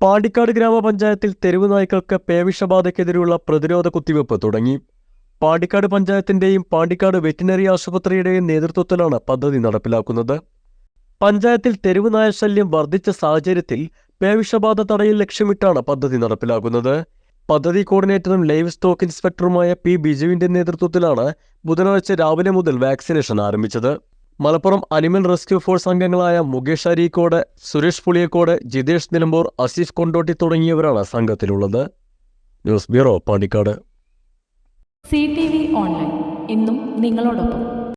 Pandikkad ഗ്രാമപഞ്ചായത്തിൽ തെരുവ് നായ്ക്കൾക്ക് പേവിഷബാധയ്ക്കെതിരെയുള്ള പ്രതിരോധ കുത്തിവയ്പ് തുടങ്ങി. പാണ്ടിക്കാട് പഞ്ചായത്തിന്റെയും പാണ്ടിക്കാട് വെറ്റിനറി ആശുപത്രിയുടെയും നേതൃത്വത്തിലാണ് പദ്ധതി നടപ്പിലാക്കുന്നത്. പഞ്ചായത്തിൽ തെരുവ് നായ ശല്യം വർദ്ധിച്ച സാഹചര്യത്തിൽ പേവിഷബാധ തടയൽ ലക്ഷ്യമിട്ടാണ് പദ്ധതി നടപ്പിലാക്കുന്നത്. പദ്ധതി കോർഡിനേറ്ററും ലൈവ് സ്റ്റോക്ക് ഇൻസ്പെക്ടറുമായ പി ബിജുവിന്റെ നേതൃത്വത്തിലാണ് ബുധനാഴ്ച രാവിലെ മുതൽ വാക്സിനേഷൻ ആരംഭിച്ചത്. മലപ്പുറം അനിമൽ റെസ്ക്യൂ ഫോഴ്സ് അംഗങ്ങളായ മുകേഷ് അരീക്കോട് സുരേഷ് പുളിയക്കോട് ജിതേഷ് നിലമ്പൂർ അസീഫ് കൊണ്ടോട്ടി തുടങ്ങിയവരാണ് സംഘത്തിലുള്ളത്. News bureau Pandikkad. C T V online. ഇന്നും നിങ്ങളോടൊപ്പം.